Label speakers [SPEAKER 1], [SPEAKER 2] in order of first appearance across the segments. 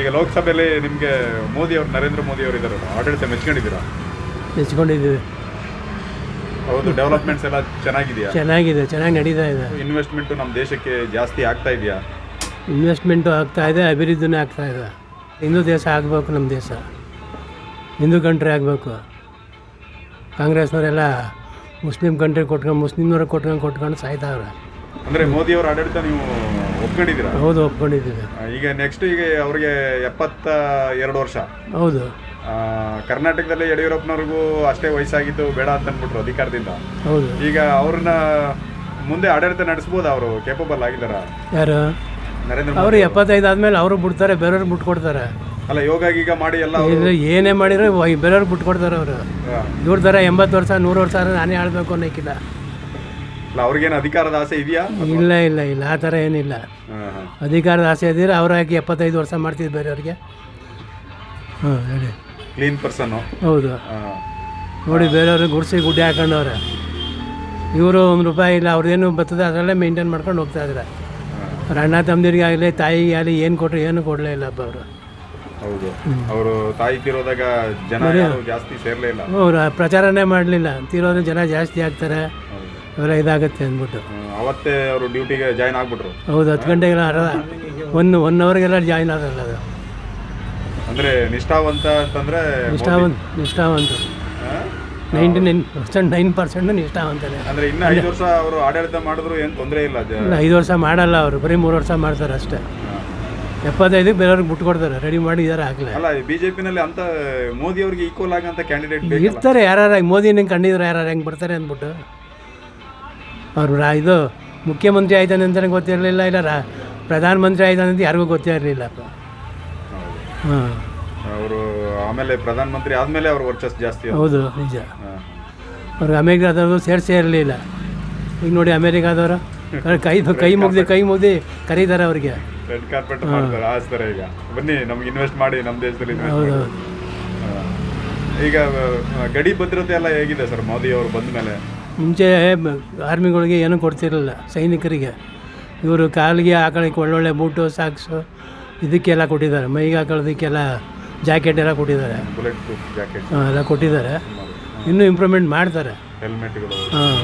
[SPEAKER 1] ಈಗ ಲೋಕಸಭೆಯಲ್ಲಿ ನಿಮಗೆ ಮೋದಿ ಅವರು ನರೇಂದ್ರ ಮೋದಿ ಅವರು ಇದ್ದಾರೆ ಆಡಳಿತ ಮೆಚ್ಕೊಂಡಿದ್ದೀರಾ?
[SPEAKER 2] ಹೆಚ್ಕೊಂಡಿದ್ದೀವಿ
[SPEAKER 1] ಹೌದು ಡೆವಲಪ್ಮೆಂಟ್ಸ್ ಎಲ್ಲ ಚೆನ್ನಾಗಿದೆಯಾ?
[SPEAKER 2] ಚೆನ್ನಾಗಿದೆ ಚೆನ್ನಾಗಿ ನಡೀತಾ ಇದೆ.
[SPEAKER 1] ಇನ್ವೆಸ್ಟ್ಮೆಂಟ್ ನಮ್ಮ ದೇಶಕ್ಕೆ ಜಾಸ್ತಿ ಆಗ್ತಾ ಇದೆಯಾ?
[SPEAKER 2] ಇನ್ವೆಸ್ಟ್ಮೆಂಟು ಆಗ್ತಾ ಇದೆ ಅಭಿವೃದ್ಧಿನೇ ಆಗ್ತಾ ಇದೆ. ಹಿಂದೂ ದೇಶ ಆಗಬೇಕು ನಮ್ಮ ದೇಶ. ಹಿಂದೂ ಕಂಟ್ರಿ ಆಗಬೇಕು. ಕಾಂಗ್ರೆಸ್ನವರೆಲ್ಲ ಮುಸ್ಲಿಂ ಕಂಟ್ರಿ ಕೊಟ್ಕೊಂಡು ಮುಸ್ಲಿಮ್ನವ್ರಿಗೆ ಕೊಟ್ಕೊಂಡು ಕೊಟ್ಕೊಂಡು ಸಾಯ್ತಾವ್ರೆ
[SPEAKER 1] ಅಂದರೆ ಮೋದಿ ಅವರ ಆಡಳಿತ ನೀವು ಒಪ್ಕೊಂಡಿದ್ದೀರಾ?
[SPEAKER 2] ಹೌದು ಒಪ್ಕೊಂಡಿದ್ದೀವಿ.
[SPEAKER 1] ಈಗ ನೆಕ್ಸ್ಟ್ ಈಗ ಅವ್ರಿಗೆ ಎಪ್ಪತ್ತ ಎರಡು ವರ್ಷ.
[SPEAKER 2] ಹೌದು.
[SPEAKER 1] ಆ, ಕರ್ನಾಟಕದಲ್ಲಿ ಯಡಿಯೂರಪ್ಪನವ್ರಿಗೂ ಅಷ್ಟೇ ವಯಸ್ಸಾಗಿದ್ದು ಬೇಡ ಅಂತ ಅಂದ್ಬಿಟ್ರು ಅಧಿಕಾರದಿಂದ.
[SPEAKER 2] ಹೌದು.
[SPEAKER 1] ಈಗ ಅವ್ರನ್ನ ಮುಂದೆ ಆಡಳಿತ ನಡೆಸ್ಬೋದು ಅವರು ಕೇಪಬಲ್ ಆಗಿದ್ದಾರೆ?
[SPEAKER 2] ಯಾರು?
[SPEAKER 1] ನರೇಂದ್ರ
[SPEAKER 2] ಅವರು ಎಪ್ಪತ್ತೈದು ಆದಮೇಲೆ ಅವರು ಬಿಡ್ತಾರೆ ಬೇರೆಯವ್ರಿಗೆ ಬಿಟ್ಕೊಡ್ತಾರೆ.
[SPEAKER 1] ಅಲ್ಲ ಯೋಗ ಈಗ ಮಾಡಿ ಎಲ್ಲ ಅವರು
[SPEAKER 2] ಏನೇ ಮಾಡಿದ್ರೆ ಬೇರೆಯವ್ರಿಗೆ ಬಿಟ್ಕೊಡ್ತಾರೆ ಅವರು. ಇವ್ರ ಥರ ಎಂಬತ್ತು ವರ್ಷ ನೂರು ವರ್ಷ ಆದ್ರೆ ನಾನೇ ಆಡಬೇಕು ಅನ್ನೋಕ್ಕಿಲ್ಲ.
[SPEAKER 1] ಅವ್ರಿಗೇನು ಅಧಿಕಾರದ ಆಸೆ ಇದೆಯಾ?
[SPEAKER 2] ಇಲ್ಲ ಇಲ್ಲ ಇಲ್ಲ ಆ ಥರ ಏನಿಲ್ಲ. ಅಧಿಕಾರದ ಆಸೆ ಇದ್ದರೆ ಅವ್ರು ಹಾಕಿ ಎಪ್ಪತ್ತೈದು ವರ್ಷ ಮಾಡ್ತಿದ್ದು ಬೇರೆಯವ್ರಿಗೆ. ಹಾಂ ಹೇಳಿ.
[SPEAKER 1] ಕ್ಲೀನ್ ಪರ್ಸನ್
[SPEAKER 2] ಹೌದು. ನೋಡಿ ಬೇರೆಯವ್ರಿಗೆ ಗುಡಿಸಿ ಗುಡ್ಡೆ ಹಾಕೊಂಡವ್ರೆ. ಇವರು ಒಂದು ರೂಪಾಯಿ ಇಲ್ಲ ಅವ್ರದ್ದೇನು ಬರ್ತದೆ ಅದರಲ್ಲೇ ಮೇಂಟೈನ್ ಮಾಡ್ಕೊಂಡು ಹೋಗ್ತಾ ಇದ್ದಾರೆ ಅವ್ರ ಅಣ್ಣ ತಮ್ಮದಿರಿಗೆ ಆಗಲಿ ತಾಯಿಗೆ ಆಗಲಿ ಏನು ಕೊಟ್ಟರು ಏನು ಕೊಡಲೇ ಇಲ್ಲಪ್ಪ ಅವರು.
[SPEAKER 1] ಹೌದು. ಅವರು ತಾಯಿ ತೀರೋದಾಗ ಜನ ಜಾಸ್ತಿ ಸೇರಲೇ ಇಲ್ಲ.
[SPEAKER 2] ಅವ್ರು ಪ್ರಚಾರನೇ ಮಾಡಲಿಲ್ಲ. ತೀರೋದ್ರೆ ಜನ ಜಾಸ್ತಿ ಆಗ್ತಾರೆ.
[SPEAKER 1] ಹೌದು.
[SPEAKER 2] ಅವೆಲ್ಲ ಇದಾಗುತ್ತೆ ಅಂದ್ಬಿಟ್ಟು.
[SPEAKER 1] ಅವತ್ತೇ ಅವರು ಡ್ಯೂಟಿಗೆ ಜಾಯ್ನ್ ಆಗ್ಬಿಟ್ರು.
[SPEAKER 2] ಹೌದು ಹತ್ತು ಗಂಟೆಗೆಲ್ಲ ಅರ ಒನ್ ಒನ್ ಅವರ್ಗೆಲ್ಲ ಜಾಯ್ನ್ ಆಗಲ್ಲ ಅದು.
[SPEAKER 1] ಅಂದರೆ ನಿಷ್ಠಾವಂತ ಅಂತಂದ್ರೆ
[SPEAKER 2] ನಿಷ್ಠಾವಂತ ನಿಷ್ಠಾವಂತ? Ninety nine percent nine percent ನಿಷ್ಠಾವಂತನೇ.
[SPEAKER 1] ಅಂದರೆ ಇನ್ನೂ ಐದು ವರ್ಷ ಅವರು ಆಡಳಿತ ಮಾಡಿದ್ರು ಏನು ತೊಂದರೆ ಇಲ್ಲ ಜ-
[SPEAKER 2] ಇಲ್ಲ ಐದು ವರ್ಷ ಮಾಡಲ್ಲ ಅವರು ಬರೀ ಮೂರು ವರ್ಷ ಮಾಡ್ತಾರೆ ಅಷ್ಟೇ. ಎಪ್ಪತ್ತೈದಕ್ಕೆ ಬೇರೆಯವ್ರಿಗೆ ಬಿಟ್ಕೊಡ್ತಾರೆ ರೆಡಿ ಮಾಡಿ ಇದಾರೆ ಆಗಲೇ.
[SPEAKER 1] ಅಲ್ಲ ಪಿನಲ್ಲಿ ಅಂತ ಮೋದಿ ಅವ್ರಿಗೆ ಈಕ್ವಲ್ ಆಗಂತ ಕ್ಯಾಂಡಿಡೇಟ್ ಬೇಕು
[SPEAKER 2] ಇರ್ತಾರೆ ಯಾರು ಮೋದಿ ನಿಂಗೆ ಕಂಡಿದ್ರೆ ಯಾರು ಹೆಂಗೆ ಬರ್ತಾರೆ ಅಂದ್ಬಿಟ್ಟು. ಅವ್ರು ರಾ ಇದು ಮುಖ್ಯಮಂತ್ರಿ ಆಯ್ತಾನೆ ಅಂತಲೇ ಗೊತ್ತಿರಲಿಲ್ಲ ಇಲ್ಲ ರಾ ಪ್ರಧಾನಮಂತ್ರಿ ಆಯ್ತಾನೆ ಅಂತ ಯಾರಿಗೂ ಗೊತ್ತೇ ಹಾಂ.
[SPEAKER 1] ಅವರು ಆಮೇಲೆ ಪ್ರಧಾನಮಂತ್ರಿ ಆದಮೇಲೆ ಅವ್ರ ವರ್ಚಸ್ ಜಾಸ್ತಿ
[SPEAKER 2] ಹೌದು ನಿಜ. ಅವ್ರಿಗೆ ಅಮೇರಿಕಾದವರು ಸೇರಿಸೇ ಇರಲಿಲ್ಲ. ಈಗ ನೋಡಿ ಅಮೇರಿಕಾದವರು ಕೈ ಕೈ ಮುಗ್ದು ಕೈ ಮುಗ್ದು ಕರೀತಾರೆ ಅವ್ರಿಗೆ.
[SPEAKER 1] ರೆಡ್ ಕಾರ್ಪೆಟ್ ಮಾಡ್ತಾರೆ ಹಾಸ್ತಾರೆ ಈಗ. ಬನ್ನಿ ನಮ್ಗೆ ಇನ್ವೆಸ್ಟ್ ಮಾಡಿ ನಮ್ಮ ದೇಶದಲ್ಲಿ ಮಾಡಿ.
[SPEAKER 2] ಹೌದು.
[SPEAKER 1] ಈಗ ಗಡಿ ಭದ್ರತೆ ಎಲ್ಲ ಹೇಗಿದೆ ಸರ್ ಮೋದಿ ಅವರು ಬಂದ ಮೇಲೆ
[SPEAKER 2] ಮುಂಚೆ ಆರ್ಮಿಗಳಿಗೆ ಏನೂ ಕೊಡ್ತಿರಲಿಲ್ಲ ಸೈನಿಕರಿಗೆ. ಇವರು ಕಾಲಿಗೆ ಹಾಕೊಳ್ಳೋಕೆ ಒಳ್ಳೊಳ್ಳೆ ಬೂಟು ಸಾಕ್ಸು ಇದಕ್ಕೆಲ್ಲ ಕೊಟ್ಟಿದ್ದಾರೆ. ಮೈಗೆ ಹಾಕೊಳ್ಳೋದಕ್ಕೆಲ್ಲ ಜಾಕೆಟ್ ಎಲ್ಲ ಕೊಟ್ಟಿದ್ದಾರೆ.
[SPEAKER 1] ಬುಲೆಟ್ ಪ್ರೂಫ್ ಜಾಕೆಟ್
[SPEAKER 2] ಆ, ಎಲ್ಲ ಕೊಟ್ಟಿದ್ದಾರೆ. ಇನ್ನೂ ಇಂಪ್ರೂವ್ಮೆಂಟ್ ಮಾಡ್ತಾರೆ.
[SPEAKER 1] ಹೆಲ್ಮೆಟ್ಗಳು
[SPEAKER 2] ಹಾಂ.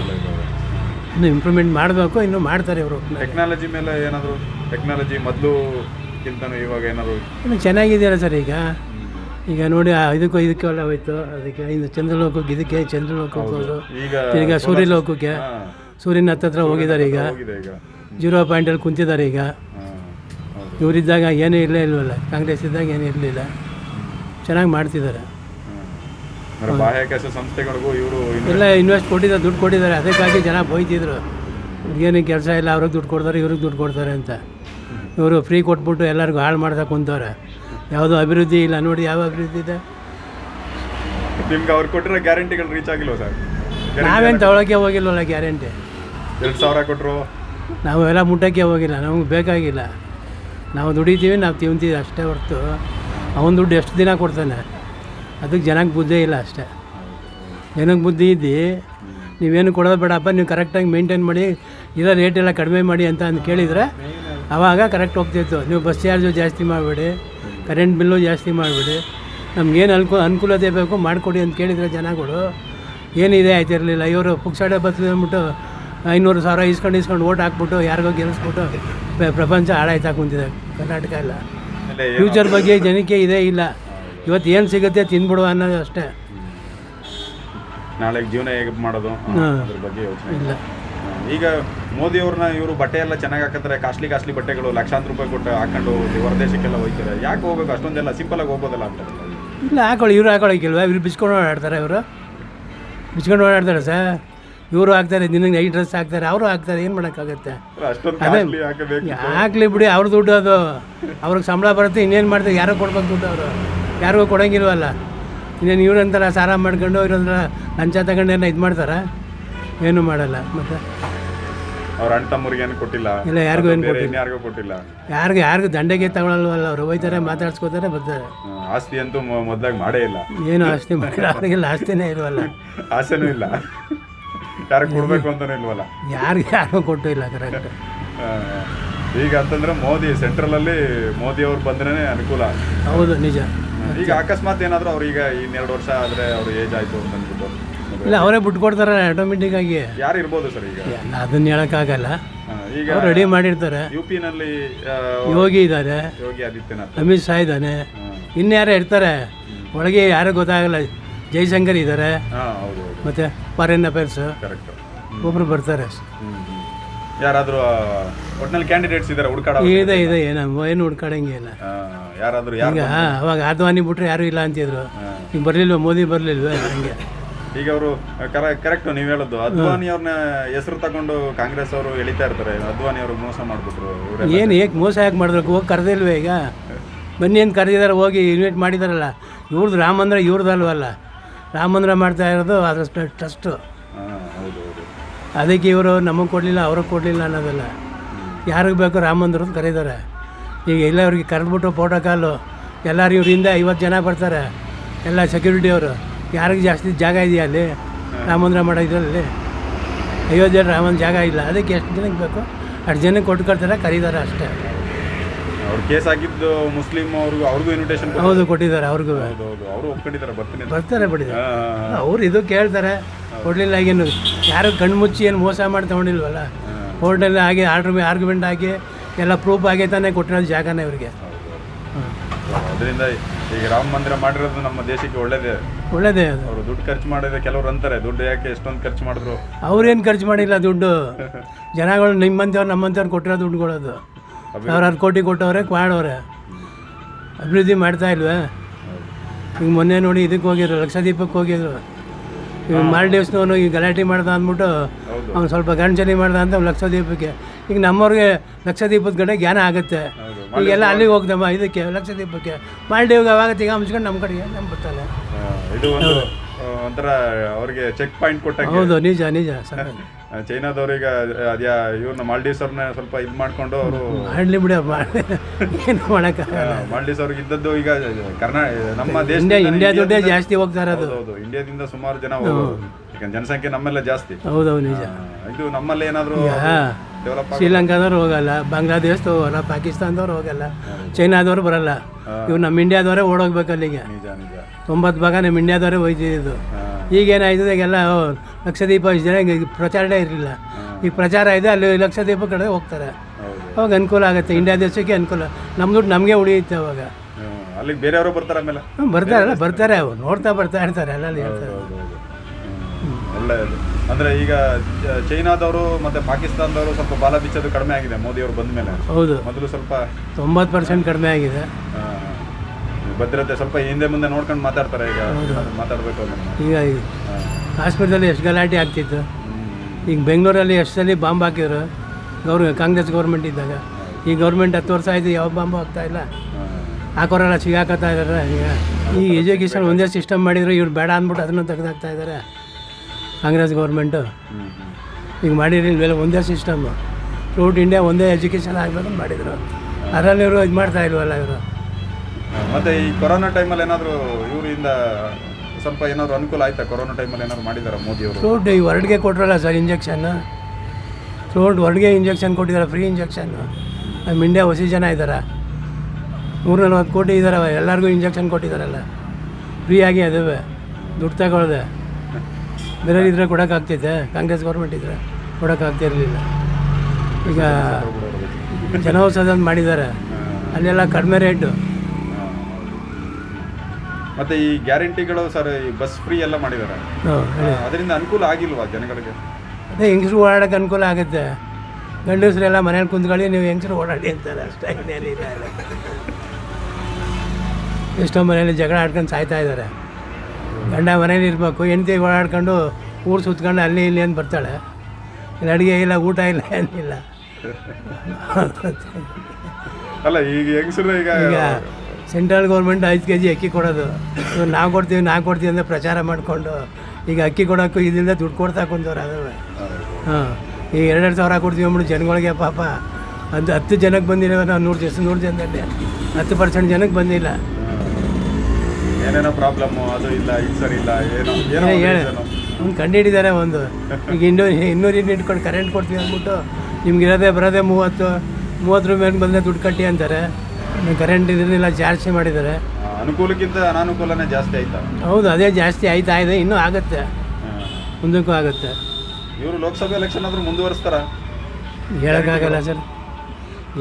[SPEAKER 2] ಇನ್ನೂ ಇಂಪ್ರೂವ್ಮೆಂಟ್ ಮಾಡಬೇಕು ಇನ್ನೂ ಮಾಡ್ತಾರೆ ಇವರು.
[SPEAKER 1] ಟೆಕ್ನಾಲಜಿ ಮೇಲೆ ಏನಾದರೂ ಟೆಕ್ನಾಲಜಿ ಮೊದಲು ಇವಾಗ ಏನಾದರೂ
[SPEAKER 2] ಇನ್ನು ಚೆನ್ನಾಗಿದೆಯಲ್ಲ ಸರ್ ಈಗ? ಈಗ ನೋಡಿ ಆ ಇದಕ್ಕೂ ಎಲ್ಲ ಹೋಯ್ತು. ಅದಕ್ಕೆ ಇನ್ನು ಚಂದ್ರಲೋಕಕ್ಕೆ ಇದಕ್ಕೆ ಚಂದ್ರಲೋಕಕ್ಕೆ ಹೋಗೋದು.
[SPEAKER 1] ಈಗ
[SPEAKER 2] ಸೂರ್ಯಲೋಕಕ್ಕೆ. ಸೂರ್ಯನ ಹತ್ತತ್ರ ಹೋಗಿದ್ದಾರೆ ಈಗ. ಜೀರೋ ಪಾಯಿಂಟಲ್ಲಿ ಕುಂತಿದ್ದಾರೆ ಈಗ. ಇವರಿದ್ದಾಗ ಏನೂ ಇರಲೇ ಇಲ್ವಲ್ಲ. ಕಾಂಗ್ರೆಸ್ ಇದ್ದಾಗ ಏನೂ ಇರಲಿಲ್ಲ. ಚೆನ್ನಾಗಿ ಮಾಡ್ತಿದ್ದಾರೆ.
[SPEAKER 1] ಇಲ್ಲ ಅಂದ್ರೆ ಬಾಹ್ಯಾಕಾಶ ಸಂಸ್ಥೆಗಳಿಗೂ ಇವರು
[SPEAKER 2] ಎಲ್ಲ ಇನ್ವೆಸ್ಟ್ ಕೊಟ್ಟಿದ್ದಾರೆ ದುಡ್ಡು ಕೊಟ್ಟಿದ್ದಾರೆ. ಅದಕ್ಕಾಗಿ ಜನ ಬೈತಿದ್ರು. ಏನು ಕೆಲಸ ಇಲ್ಲ ಅವ್ರಿಗೆ ದುಡ್ಡು ಕೊಡ್ತಾರೆ ಇವ್ರಿಗೆ ದುಡ್ಡು ಕೊಡ್ತಾರೆ ಅಂತ. ಇವರು ಫ್ರೀ ಕೊಟ್ಬಿಟ್ಟು ಎಲ್ಲರಿಗೂ ಹಾಳು ಮಾಡ್ತಾ ಕುಂತವ್ರೆ. ಯಾವುದೂ ಅಭಿವೃದ್ಧಿ ಇಲ್ಲ. ನೋಡಿ ಯಾವ ಅಭಿವೃದ್ಧಿ ಇದೆ?
[SPEAKER 1] ನಿಮ್ಗೆ ಅವ್ರು ಕೊಟ್ಟಿರೋ ಗ್ಯಾರಂಟಿಗಳು ರೀಚ್ ಆಗಿಲ್ವ ಸರ್?
[SPEAKER 2] ನಾವೇನು ತಗೊಳಕ್ಕೆ ಹೋಗಿಲ್ವಲ್ಲ ಗ್ಯಾರಂಟಿ?
[SPEAKER 1] ಎರಡು ಸಾವಿರ ಕೊಟ್ಟರು
[SPEAKER 2] ನಾವು ಎಲ್ಲ ಮುಟ್ಟಕ್ಕೆ ಹೋಗಿಲ್ಲ. ನಮಗೆ ಬೇಕಾಗಿಲ್ಲ. ನಾವು ದುಡಿತೀವಿ ನಾವು ತಿಂತೀವಿ ಅಷ್ಟೇ ಹೊರತು. ಅವನ ದುಡ್ಡು ಎಷ್ಟು ದಿನ ಕೊಡ್ತಾನೆ? ಅದಕ್ಕೆ ಜನಕ್ಕೆ ಬುದ್ಧಿ ಇಲ್ಲ ಅಷ್ಟೇ. ಜನಕ್ಕೆ ಬುದ್ಧಿ ಇದ್ದಿ ನೀವೇನು ಕೊಡೋದು ಬೇಡಪ್ಪ ನೀವು ಕರೆಕ್ಟಾಗಿ ಮೇಂಟೈನ್ ಮಾಡಿ ಇರೋ ರೇಟ್ ಎಲ್ಲ ಕಡಿಮೆ ಮಾಡಿ ಅಂತ ಅಂದು ಕೇಳಿದರೆ ಆವಾಗ ಕರೆಕ್ಟ್ ಹೋಗ್ತಿತ್ತು. ನೀವು ಬಸ್ ಚಾರ್ಜು ಜಾಸ್ತಿ ಮಾಡಬೇಡಿ. ಕರೆಂಟ್ ಬಿಲ್ಲು ಜಾಸ್ತಿ ಮಾಡಿಬಿಡಿ. ನಮ್ಗೇನು ಅನ್ಕೂ ಅನುಕೂಲತೆ ಬೇಕು ಮಾಡಿಕೊಡಿ ಅಂತ ಕೇಳಿದರೆ ಜನಗಳು. ಏನಿದೆ ಆಯ್ತಿರಲಿಲ್ಲ ಇವರು ಪುಕ್ಸಾಡೆ ಬರ್ತದೆ ಅಂದ್ಬಿಟ್ಟು ಐನೂರು ಸಾವಿರ ಇಸ್ಕೊಂಡು ಇಸ್ಕೊಂಡು ಓಟ್ ಹಾಕ್ಬಿಟ್ಟು ಯಾರಿಗೋ ಗೆಲ್ಲಿಸ್ಬಿಟ್ಟು ಪ್ರ- ಪ್ರಪಂಚ ಹಾಳಾಯ್ತಾ ಕುಂತಿದೆ. ಕರ್ನಾಟಕ ಎಲ್ಲ. ಫ್ಯೂಚರ್ ಬಗ್ಗೆ ಜನಕ್ಕೆ ಇದೇ ಇಲ್ಲ. ಇವತ್ತು ಏನು ಸಿಗುತ್ತೆ ತಿಂದ್ಬಿಡುವ ಅನ್ನೋದು ಅಷ್ಟೇ.
[SPEAKER 1] ನಾಳೆ ಜೀವನ ಹೇಗೆ ಮಾಡೋದು. ಅದ್ರ ಬಗ್ಗೆ ಯೋಚನೆ
[SPEAKER 2] ಇಲ್ಲ.
[SPEAKER 1] ಈಗ ಮೋದಿ ಅವ್ರನ್ನ ಇವರು ಬಟ್ಟೆ ಎಲ್ಲ ಚೆನ್ನಾಗಿ ಹಾಕತ್ತಾರೆ ಕಾಸ್ಟ್ಲಿ ಕಾಸ್ಟ್ಲಿ ಬಟ್ಟೆಗಳು ಲಕ್ಷಾಂತರ ರೂಪಾಯಿ ಕೊಟ್ಟು ಹಾಕೊಂಡು ಹೊರದೇಶಕ್ಕೆಲ್ಲ ಹೋಗ್ತಾರೆ. ಯಾಕೆ ಹೋಗ್ಬೇಕು? ಅಷ್ಟೊಂದೆಲ್ಲ ಸಿಂಪಲ್ ಆಗಿ ಹೋಗ್ಬೋದಲ್ಲ ಅಂತ.
[SPEAKER 2] ಇಲ್ಲ ಹಾಕೊಳ್ಳಿ ಇವರು ಹಾಕೊಳ್ಳೋಕ್ಕಿಲ್ವಾ? ಇವ್ರು ಬಿಚ್ಕೊಂಡು ಓಡಾಡ್ತಾರೆ ಇವರು. ಬಿಚ್ಕೊಂಡು ಓಡಾಡ್ತಾರೆ ಸರ್. ಇವರು ಹಾಕ್ತಾರೆ ನಿನಗೆ ನೈಟ್ ಡ್ರೆಸ್ ಹಾಕ್ತಾರೆ ಅವರು ಹಾಕ್ತಾರೆ ಏನು ಮಾಡೋಕ್ಕಾಗತ್ತೆ? ಅದೇ ಹಾಕ್ಲಿ ಬಿಡಿ ಅವ್ರ ದುಡ್ಡು ಅದು. ಅವ್ರಿಗೆ ಸಂಬಳ ಬರುತ್ತೆ ಇನ್ನೇನು ಮಾಡ್ತಾರೆ? ಯಾರೋ ಕೊಡ್ಬೇಕು ದುಡ್ಡು ಅವರು. ಯಾರಿಗೂ ಕೊಡೋಂಗಿಲ್ವಲ್ಲ? ಇನ್ನೇನು ಇವ್ರಂತಾರ ಸಾರ ಮಾಡ್ಕೊಂಡು ಇವ್ರಂತರ ಲಂಚ ತಗೊಂಡು ಏನೋ ಇದು ಮಾಡ್ತಾರೆ? ಏನೂ ಮಾಡಲ್ಲ ಮತ್ತು?
[SPEAKER 1] ಅವ್ರ ಅಣ್ಣ ತಮ್ಮರಿಗೆ ಏನು ಕೊಟ್ಟಿಲ್ಲ?
[SPEAKER 2] ಇಲ್ಲ ಯಾರಿಗೂ ಏನು
[SPEAKER 1] ಬೇರೆ ಇನ್ಯಾರಿಗೂ ಕೊಟ್ಟಿಲ್ಲ?
[SPEAKER 2] ಯಾರಿಗೂ ಯಾರಿಗೂ ದಂಡೆಗೆ ತಗೊಳಲ್ವಲ್ಲ ಅವ್ರು? ಹೋಯ್ತಾರೆ ಮಾತಾಡ್ಸ್ಕೋತಾರೆ ಬರ್ತಾರೆ.
[SPEAKER 1] ಆಸ್ತಿ ಅಂತೂ ಮೊ- ಮೊದ್ಲಾಗಿ ಮಾಡೇ ಇಲ್ಲ.
[SPEAKER 2] ಏನು ಆಸ್ತಿ ಮಾಡಿಲ್ಲ? ಅವರಿಗೆಲ್ಲ ಆಸ್ತಿನೇ ಇಲ್ವಲ್ಲ?
[SPEAKER 1] ಆಸೆನೂ ಇಲ್ಲ. ಯಾರಿಗೆ ಕೊಡ್ಬೇಕು ಅಂತಾನೂ ಇಲ್ವಲ್ಲ?
[SPEAKER 2] ಯಾರಿಗೆ ಯಾರಿಗೂ ಕೊಟ್ಟು ಇಲ್ಲ ಕರೆಕ್ಟ್
[SPEAKER 1] ಹಾ, ಈಗ ಅಂತಂದ್ರೆ ಮೋದಿ ಸೆಂಟ್ರಲ್ ಅಲ್ಲಿ ಮೋದಿ ಅವ್ರು ಬಂದ್ರೇನೆ ಅನುಕೂಲ.
[SPEAKER 2] ಹೌದು ನಿಜ.
[SPEAKER 1] ಈಗ ಅಕಸ್ಮಾತ್ ಏನಾದ್ರು ಅವ್ರು ಈಗ ಇನ್ನೆರಡು ವರ್ಷ ಆದ್ರೆ ಅವ್ರ ಏಜ್ ಆಯ್ತು ಅಂತ ಅಂದ್ಬಿಟ್ಟು
[SPEAKER 2] ಇಲ್ಲ ಅವರೇ ಬಿಟ್ಕೊಡ್ತಾರೆ ಆಟೋಮೆಟಿಕ್ ಆಗಿ.
[SPEAKER 1] ಯಾರು ಇರ್ಬೋದು ಸರ್ ಈಗ?
[SPEAKER 2] ಎಲ್ಲ ಅದನ್ನ ಹೇಳೋಕ್ಕಾಗಲ್ಲ
[SPEAKER 1] ಆಗಲ್ಲ. ಈಗ
[SPEAKER 2] ಅವ್ರು ರೆಡಿ ಮಾಡಿರ್ತಾರೆ.
[SPEAKER 1] ಯು
[SPEAKER 2] ಯೋಗಿ ಇದ್ದಾರೆ.
[SPEAKER 1] ಯೋಗಿ ಆದಿತ್ಯನಾಥ್.
[SPEAKER 2] ಅಮಿತ್ ಶಾ ಇದ್ದಾನೆ. ಇನ್ಯಾರು ಇರ್ತಾರೆ. ಒಳಗೆ ಯಾರು ಗೊತ್ತಾಗಲ್ಲ ಜೈಶಂಕರ್ ಇದ್ದಾರೆ. ಮತ್ತೆ ಫಾರಿನ್ ಅಫೇರ್ಸ್.
[SPEAKER 1] ಕರೆಕ್ಟ್
[SPEAKER 2] ಒಬ್ಬರು ಬರ್ತಾರೆ.
[SPEAKER 1] ಯಾರಾದರೂ ಒಟ್ನಲ್ಲಿ ಕ್ಯಾಂಡಿಡೇಟ್ಸ್ ಇದ್ದಾರೆ ಹುಡುಕಾಡ
[SPEAKER 2] ಇದೆ ಇದೆ ಏನೋ ಏನು ಹುಡ್ಕಾಡಂಗಿಲ್ಲ
[SPEAKER 1] ಯಾರಾದ್ರೂ ಯಾರು
[SPEAKER 2] ಈಗ ಅವಾಗ ಅದ್ವಾನಿ ಬಿಟ್ರೆ ಯಾರು ಇಲ್ಲ ಅಂತಿದ್ರು. ಈಗ ಬರಲಿಲ್ವ ಮೋದಿ ಬರಲಿಲ್ವ? ಹಂಗೆ.
[SPEAKER 1] ಈಗ ಅವರು ಕರೆಕ್ಟ್ ನೀವು ಹೇಳೋದು. ಅದ್ವಾನಿ ಅವ್ರನ್ನ ಹೆಸರು ತಗೊಂಡು ಕಾಂಗ್ರೆಸ್ ಅವರು ಎಳಿತಾ ಇರ್ತಾರೆ. ಅದ್ವಾನಿ ಅವರು ಮೋಸ ಮಾಡ್ಬಿಟ್ರು
[SPEAKER 2] ಏನು ಏಕೆ ಮೋಸ ಯಾಕೆ ಮಾಡಿದ್ರು ಹೋಗಿ ಕರೆದಿಲ್ವೇ ಈಗ? ಬನ್ನಿ ಏನು ಕರೆದಿದ್ದಾರೆ ಹೋಗಿ ಇನ್ವೈಟ್ ಮಾಡಿದಾರಲ್ಲ. ಇವ್ರದ್ದು ರಾಮ ಇವ್ರದ್ದು ರಾಮ ಅಂದ್ರೆ ಮಾಡ್ತಾ ಇರೋದು ಅದ್ರ ಟ್ರಸ್ಟು ಅದಕ್ಕೆ ಇವರು ನಮಗೆ ಕೊಡಲಿಲ್ಲ ಅವ್ರಿಗೆ ಕೊಡಲಿಲ್ಲ ಅನ್ನೋದಲ್ಲ. ಯಾರಿಗೆ ಬೇಕು ರಾಮ ಅಂತ ಕರೀತಾರೆ. ಈಗ ಎಲ್ಲ ಅವ್ರಿಗೆ ಕರೆದ್ಬಿಟ್ಟು ಪ್ರೋಟೋಕಾಲು ಎಲ್ಲರೂ ಇವರಿಂದ ಐವತ್ತು ಜನ ಬರ್ತಾರೆ. ಎಲ್ಲ ಸೆಕ್ಯೂರಿಟಿ ಅವರು. ಯಾರಿಗೆ ಜಾಸ್ತಿ ಜಾಗ ಇದೆಯಾ ಅಲ್ಲಿ? ರಾಮಂದ್ರ ಮಠ ಮಾಡೋ ಇದರಲ್ಲಿ? ಅಯೋಧ್ಯೆ ರಾಮನ ಜಾಗ ಇಲ್ಲ. ಅದಕ್ಕೆ ಎಷ್ಟು ಜನಕ್ಕೆ ಬೇಕು? ಅಷ್ಟು ಜನಕ್ಕೆ ಕೊಟ್ಕೊಳ್ತಾರೆ ಕರೀತಾರೆ ಅಷ್ಟೇ.
[SPEAKER 1] ಅವ್ರು ಕೇಸ್ ಆಗಿದ್ದು ಮುಸ್ಲಿಂ ಅವ್ರಿಗೂ ಅವ್ರಿಗೂ ಇನ್ವಿಟೇಷನ್
[SPEAKER 2] ಹೌದು ಕೊಟ್ಟಿದ್ದಾರೆ ಅವ್ರಿಗೂ.
[SPEAKER 1] ಅವರು ಒಪ್ಕೊಂಡಿದ್ದಾರೆ ಬರ್ತೀನಿ.
[SPEAKER 2] ಬರ್ತಾರೆ
[SPEAKER 1] ಹಾ.
[SPEAKER 2] ಅವ್ರು ಇದು ಕೇಳ್ತಾರೆ. ಕೊಡಲಿಲ್ಲ ಏನು ಯಾರು ಕಣ್ಮುಚ್ಚಿ ಏನು ಮೋಸ ಮಾಡಿ ತೊಗೊಂಡಿಲ್ವಲ್ಲ? ಹೋಟೆಲ್ ಆಗಿ ಆರ್ಡ್ರ್ ಆರ್ಗ್ಯುಮೆಂಟ್ ಆಗಿ ಎಲ್ಲ ಪ್ರೂಫ್ ಆಗೇ ತಾನೇ ಕೊಟ್ಟಿರೋದು ಜಾಗನೇ ಇವ್ರಿಗೆ.
[SPEAKER 1] ಅದರಿಂದ ಈಗ ರಾಮ ಮಂದಿರ ಮಾಡಿರೋದು ನಮ್ಮ ದೇಶಕ್ಕೆ ಒಳ್ಳೇದೇ.
[SPEAKER 2] ಒಳ್ಳೇದೇ ಅದು.
[SPEAKER 1] ಅವರು ದುಡ್ಡು ಖರ್ಚು ಮಾಡಿದ್ರೆ ಕೆಲವರು ಅಂತಾರೆ ದುಡ್ಡು ಯಾಕೆ ಎಷ್ಟೊಂದು ಖರ್ಚು ಮಾಡಿದ್ರು?
[SPEAKER 2] ಅವ್ರೇನು ಖರ್ಚು ಮಾಡಿಲ್ಲ ದುಡ್ಡು? ಜನಗಳು ನಿಮ್ಮಂಥವ್ರು ನಮ್ಮಂಥವ್ರು ಕೊಟ್ಟಿರೋ ದುಡ್ಡುಗಳದು. ಸಾವಿರಾರು ಕೋಟಿ ಕೊಟ್ಟವ್ರೆ ಮಾಡೋರೆ ಅಭಿವೃದ್ಧಿ ಮಾಡ್ತಾ ಇಲ್ವೇ? ಈಗ ಮೊನ್ನೆ ನೋಡಿ ಇದಕ್ಕೆ ಹೋಗಿದ್ರು ಲಕ್ಷದೀಪಕ್ಕೆ ಹೋಗಿದ್ರು. ಈಗ ಮಾಲ್ಡೀವ್ಸ್ನವನು ಈ ಗಲಾಟೆ ಮಾಡ್ದ ಅಂದ್ಬಿಟ್ಟು ಅವ್ನು ಸ್ವಲ್ಪ ಗಂಟಲಿ ಮಾಡ್ದ ಅಂತ ಲಕ್ಷದೀಪಕ್ಕೆ ಈಗ ನಮ್ಮವ್ರಿಗೆ ಲಕ್ಷದೀಪದ ಕಡೆ ಜ್ಞಾನ ಆಗುತ್ತೆ. ಈಗೆಲ್ಲ ಅಲ್ಲಿಗೆ ಹೋಗ್ದಮ್ಮ ಇದಕ್ಕೆ ಲಕ್ಷದೀಪಕ್ಕೆ ಮಾಲ್ಡೀವ್ಗೆ ಅವಾಗ ತಿಗ ಮುಚ್ಕೊಂಡು ನಮ್ಮ ಕಡೆಗೆ ನಮ್ಮ ಬರ್ತಾನೆ
[SPEAKER 1] ಇದು ಒಂದು ಒಂಥರ ಅವ್ರಿಗೆ ಚೆಕ್ ಪಾಯಿಂಟ್ ಕೊಟ್ಟ
[SPEAKER 2] ಹೌದು ನಿಜ ನಿಜ ಸರ್.
[SPEAKER 1] ಚೈನಾದವ್ರೀಗ ಅದ್ಯಾ ಇವ್ರನ್ನ ಮಾಲ್ಡೀವ್ಸ್ ಅವ್ರನ್ನ ಸ್ವಲ್ಪ ಇದು ಮಾಡ್ಕೊಂಡು ಅವರು
[SPEAKER 2] ಮಾಡಲಿ ಬಿಡ ಏನು ಮಾಡೋಕ್ಕಾಗಲ್ಲ.
[SPEAKER 1] ಮಾಲ್ಡೀವ್ಸ್ ಅವ್ರಿಗೆ ಇದ್ದದ್ದು ಈಗ ಕರ್ನಾ ನಮ್ಮ ದೇಶ
[SPEAKER 2] ಇಂಡಿಯಾ ದುಡ್ಡೇ ಜಾಸ್ತಿ ಹೋಗ್ತಾರೆ ಅದು
[SPEAKER 1] ಹೌದು ಇಂಡಿಯಾದಿಂದ ಸುಮಾರು ಜನ ಜನಸಂಖ್ಯೆ ನಮ್ಮೆಲ್ಲ ಜಾಸ್ತಿ.
[SPEAKER 2] ಹೌದೌದು ನಿಜ.
[SPEAKER 1] ಇದು ನಮ್ಮಲ್ಲಿ ಏನಾದ್ರು
[SPEAKER 2] ಶ್ರೀಲಂಕಾದವ್ರು ಹೋಗಲ್ಲ ಬಾಂಗ್ಲಾದೇಶದವ್ರು ಹೋಗಲ್ಲ ಪಾಕಿಸ್ತಾನದವ್ರು ಹೋಗಲ್ಲ ಚೈನಾದವ್ರು ಬರಲ್ಲ. ಇವ್ರು ನಮ್ಮ ಇಂಡಿಯಾದವರೇ ಓಡೋಗ್ಬೇಕು ಅಲ್ಲಿಗೆ. ತೊಂಬತ್ತು ಭಾಗ ನಮ್ಮ ಇಂಡಿಯಾದವರೇ ಹೋಯ್ತಿದ್ದು ಈಗೇನಾಯ್ತದೆ ಈಗೆಲ್ಲ ಲಕ್ಷದೀಪ ಇಷ್ಟು ಜನ ಈಗ ಪ್ರಚಾರನೇ ಇರಲಿಲ್ಲ. ಈಗ ಪ್ರಚಾರ ಇದೆ ಅಲ್ಲಿ ಲಕ್ಷದೀಪ ಕಡೆ ಹೋಗ್ತಾರೆ. ಅವಾಗ ಅನುಕೂಲ ಆಗುತ್ತೆ ಇಂಡಿಯಾ ದೇಶಕ್ಕೆ ಅನುಕೂಲ. ನಮ್ಮ ದುಡ್ಡು ನಮಗೆ ಉಳಿಯುತ್ತೆ ಅವಾಗ.
[SPEAKER 1] ಅಲ್ಲಿಗೆ ಬೇರೆಯವರು ಬರ್ತಾರೆ ಆಮೇಲೆ?
[SPEAKER 2] ಬರ್ತಾರಲ್ಲ ಬರ್ತಾರೆ ಅವ್ರು ನೋಡ್ತಾ ಬರ್ತಾ ಇರ್ತಾರೆ ಎಲ್ಲ ಹೇಳ್ತಾರೆ.
[SPEAKER 1] ಒಳ್ಳೆಯದು. ಅಂದ್ರೆ ಈಗ ಚೈನಾದವರು ಮತ್ತೆ ಪಾಕಿಸ್ತಾನದವರು ಸ್ವಲ್ಪ ಬಾಲ ಬಿಚ್ಚೋದು ಕಡಿಮೆ ಆಗಿದೆ ಮೋದಿ ಅವರು ಬಂದ ಮೇಲೆ
[SPEAKER 2] ಹೌದು.
[SPEAKER 1] ಮೊದಲು ಸ್ವಲ್ಪ
[SPEAKER 2] ತೊಂಬತ್ತು ಪರ್ಸೆಂಟ್ ಕಡಿಮೆ ಆಗಿದೆ.
[SPEAKER 1] ಭದ್ರತೆ ಸ್ವಲ್ಪ ಹಿಂದೆ ಮುಂದೆ ನೋಡ್ಕೊಂಡು ಮಾತಾಡ್ತಾರೆ ಈಗ ಮಾತಾಡಬೇಕು
[SPEAKER 2] ಈಗ ಕಾಶ್ಮೀರದಲ್ಲಿ ಎಷ್ಟು ಗಲಾಟೆ ಆಗ್ತಿತ್ತು. ಈಗ ಬೆಂಗಳೂರಲ್ಲಿ ಎಷ್ಟು ಸಲ ಬಾಂಬ್ ಹಾಕಿದ್ರು. ಗೌರ್ ಕಾಂಗ್ರೆಸ್ ಗೌರ್ಮೆಂಟ್ ಇದ್ದಾಗ. ಈ ಗೌರ್ಮೆಂಟ್ ಹತ್ತು ವರ್ಷ ಆಯಿತು ಯಾವ ಬಾಂಬ್ ಆಗ್ತಾ ಇಲ್ಲ? ಹಾಕೋರೆಲ್ಲ ಸಿಗಾಕತ್ತಾ ಇದ್ದಾರೆ ಈಗ ಈ ಎಜುಕೇಷನ್ ಒಂದೇ ಸಿಸ್ಟಮ್ ಮಾಡಿದ್ರು ಇವ್ರು ಬೇಡ ಅಂದ್ಬಿಟ್ಟು ಅದನ್ನು ತೆಗೆದಾಕ್ತಾ ಇದ್ದಾರೆ ಕಾಂಗ್ರೆಸ್ ಗೌರ್ಮೆಂಟು ಈಗ ಮಾಡಿರಲಿಲ್ವಲ್ಲ ಒಂದೇ ಸಿಸ್ಟಮ್ ಥ್ರೂಟ್ ಇಂಡಿಯಾ ಒಂದೇ ಎಜುಕೇಷನ್ ಆಗಬೇಕು ಮಾಡಿದರು. ಅದರಲ್ಲಿ ಇವರು ಇದು ಮಾಡ್ತಾ ಇಲ್ವಲ್ಲ ಇವರು?
[SPEAKER 1] ಮತ್ತೆ ಈ ಕೊರೋನಾ ಟೈಮಲ್ಲಿ ಏನಾದರೂ ಇವರಿಂದ ಸ್ವಲ್ಪ ಏನಾದರೂ ಅನುಕೂಲ ಆಯ್ತಾ? ಕೊರೋನಾ ಟೈಮಲ್ಲಿ ಏನಾದ್ರು ಮಾಡಿದಾರ ಮೋದಿ ಅವರು?
[SPEAKER 2] ಫ್ರೂಟ್ ಈ ಹೊರಡಿಗೆ ಕೊಟ್ಟರಲ್ಲ ಸರ್ ಇಂಜೆಕ್ಷನ್ ಫ್ರೂಟ್ ಹೊರಡಿಗೆ ಇಂಜೆಕ್ಷನ್ ಕೊಟ್ಟಿದ್ದಾರೆ ಫ್ರೀ ಇಂಜೆಕ್ಷನ್ ನಮ್ಮ ಇಂಡಿಯಾ ಹೊಸ ಜನ ಇದ್ದಾರೆ ನೂರ ನಲ್ವತ್ತು ಕೋಟಿ ಇದ್ದಾರೆ ಎಲ್ಲರಿಗೂ ಇಂಜೆಕ್ಷನ್ ಕೊಟ್ಟಿದ್ದಾರಲ್ಲ ಫ್ರೀಯಾಗಿ ಅದುವೆ ದುಡ್ಡು ತಗೊಳ್ದೆ. ಬೇರೆ ಇದ್ರೆ ಕೊಡೋಕ್ಕಾಗ್ತೈತೆ ಕಾಂಗ್ರೆಸ್ ಗೌರ್ಮೆಂಟ್ ಇದ್ದರೆ ಕೊಡೋಕ್ಕಾಗ್ತಿರ್ಲಿಲ್ಲ ಈಗ ಜನೌಷಧ ಅಂತ ಮಾಡಿದ್ದಾರೆ. ಅಲ್ಲೆಲ್ಲ ಕಡಿಮೆ ರೇಟು.
[SPEAKER 1] ಮತ್ತೆ ಈ ಗ್ಯಾರಂಟಿಗಳು ಸರ್ ಈ ಬಸ್ ಫ್ರೀ ಎಲ್ಲ
[SPEAKER 2] ಮಾಡಿದ್ದಾರೆ.
[SPEAKER 1] ಅದರಿಂದ ಅನುಕೂಲ ಆಗಿಲ್ವಾ ಜನಗಳಿಗೆ?
[SPEAKER 2] ಅದೇ ಹೆಂಗಸರು ಓಡಾಡೋಕೆ ಅನುಕೂಲ ಆಗುತ್ತೆ. ಗಂಡಸರೆಲ್ಲ ಮನೇಲಿ ಕುಂತ್ಕೊಳ್ಳಿ ನೀವು ಹೆಂಗಸ್ರು ಓಡಾಡಿ ಅಂತಾರೆ ಅಷ್ಟೇ. ಇನ್ನೇನಿಲ್ಲ. ಎಷ್ಟೋ ಮನೇಲಿ ಜಗಳ ಆಡ್ಕೊಂಡು ಸಾಯ್ತಾ ಇದ್ದಾರೆ. ಗಂಡ ಮನೇಲಿ ಇರಬೇಕು ಹೆಂಡತಿ ಓಡಾಡ್ಕೊಂಡು ಊರು ಸುತ್ಕೊಂಡು ಅಲ್ಲಿ ಇಲ್ಲಿ ಅಂತ ಬರ್ತಾಳೆ. ಇಲ್ಲಿ ಅಡುಗೆ ಇಲ್ಲ ಊಟ ಇಲ್ಲ ಏನಿಲ್ಲ.
[SPEAKER 1] ಅಲ್ಲ ಈಗ ಹೆಂಗಸರು ಈಗ
[SPEAKER 2] ಈಗ ಸೆಂಟ್ರಲ್ ಗೌರ್ಮೆಂಟ್ ಐದು ಕೆ ಜಿ ಅಕ್ಕಿ ಕೊಡೋದು. ಇವ್ರು ನಾವು ಕೊಡ್ತೀವಿ ನಾವು ಕೊಡ್ತೀವಿ ಅಂತ ಪ್ರಚಾರ ಮಾಡಿಕೊಂಡು ಈಗ ಅಕ್ಕಿ ಕೊಡೋಕ್ಕೂ ಇದರಿಂದ ದುಡ್ಡು ಕೊಡ್ತಾ ಕುಂತವ್ರು ಅದೇ ಹಾಂ ಈಗ ಎರಡೆರಡು ಸಾವಿರ ಕೊಡ್ತೀವಿ ಅಂದ್ಬಿಟ್ಟು ಜನಗಳಿಗೆ ಪಾಪ. ಅದು ಹತ್ತು ಜನಕ್ಕೆ ಬಂದಿರೋ ನಾವು ನೂರು ಜನ ನೂರು ಜನದಲ್ಲಿ. ಹತ್ತು ಪರ್ಸೆಂಟ್ ಜನಕ್ಕೆ ಬಂದಿಲ್ಲ.
[SPEAKER 1] ಏನೇನೋ ಪ್ರಾಬ್ಲಮ್ ಅದು ಇಲ್ಲ ಇದು ಸರಿ ಇಲ್ಲ ಏನೋ ಏನೋ ಒಂದು
[SPEAKER 2] ಕಂಡು
[SPEAKER 1] ಹಿಡಿದಾರೆ
[SPEAKER 2] ಒಂದು ಕಂಡುಹಿಡಿದಾರೆ ಒಂದು. ಈಗ ಇನ್ನೂ ಇನ್ನೂರು ಯೂನಿಟ್ ಇಟ್ಕೊಂಡು ಕರೆಂಟ್ ಕೊಡ್ತೀವಿ ಅಂದ್ಬಿಟ್ಟು ನಿಮ್ಗೆ ಇರೋದೇ ಬರೋದೇ ಮೂವತ್ತು ಮೂವತ್ತು ರೂಪಾಯಿ ಬಂದರೆ ದುಡ್ಡು ಕಟ್ಟಿ ಅಂತಾರೆ. ಕರೆಂಟ್ ಇದನ್ನೆಲ್ಲ ಜಾಸ್ತಿ ಮಾಡಿದ್ದಾರೆ.
[SPEAKER 1] ಅನುಕೂಲಕ್ಕಿಂತ ಅನಾನುಕೂಲನೇ ಜಾಸ್ತಿ ಆಯ್ತಾ?
[SPEAKER 2] ಹೌದು ಅದೇ ಜಾಸ್ತಿ ಆಯ್ತಾ ಇದೆ ಇನ್ನೂ ಆಗುತ್ತೆ. ಮುಂದಕ್ಕೂ ಆಗುತ್ತೆ.
[SPEAKER 1] ಇವರು ಲೋಕಸಭೆ ಎಲೆಕ್ಷನ್ ಆದರೂ ಮುಂದುವರಿಸ್ತಾರ?
[SPEAKER 2] ಹೇಳೋಕ್ಕಾಗಲ್ಲ ಸರ್.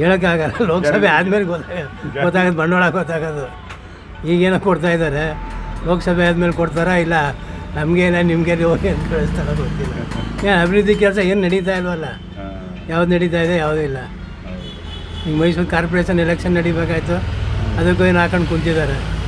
[SPEAKER 2] ಹೇಳೋಕ್ಕಾಗಲ್ಲ ಲೋಕಸಭೆ ಆದಮೇಲೆ ಗೊತ್ತಾಗ ಗೊತ್ತಾಗೋದು ಬಂಡವಾಳ ಗೊತ್ತಾಗೋದು. ಈಗೇನೋ ಕೊಡ್ತಾ ಇದ್ದಾರೆ. ಲೋಕಸಭೆ ಆದಮೇಲೆ ಕೊಡ್ತಾರಾ ಇಲ್ಲ? ನಮಗೆ ಇಲ್ಲ ನಿಮಗೆ ಹೋಗಿ ಅಂತ ಕಳಿಸ್ತಾರ ಗೊತ್ತಿಲ್ಲ. ಏನು ಅಭಿವೃದ್ಧಿ ಕೆಲಸ ಏನು ನಡೀತಾ ಇಲ್ವಲ್ಲ? ಯಾವ್ದು ನಡೀತಾ ಇದೆ ಯಾವುದೂ ಇಲ್ಲ. ಈಗ ಮೈಸೂರು ಕಾರ್ಪೊರೇಷನ್ ಎಲೆಕ್ಷನ್ ನಡಿಬೇಕಾಯ್ತು. ಅದಕ್ಕೂ ಏನು ಹಾಕೊಂಡು ಕುಂತಿದ್ದಾರೆ?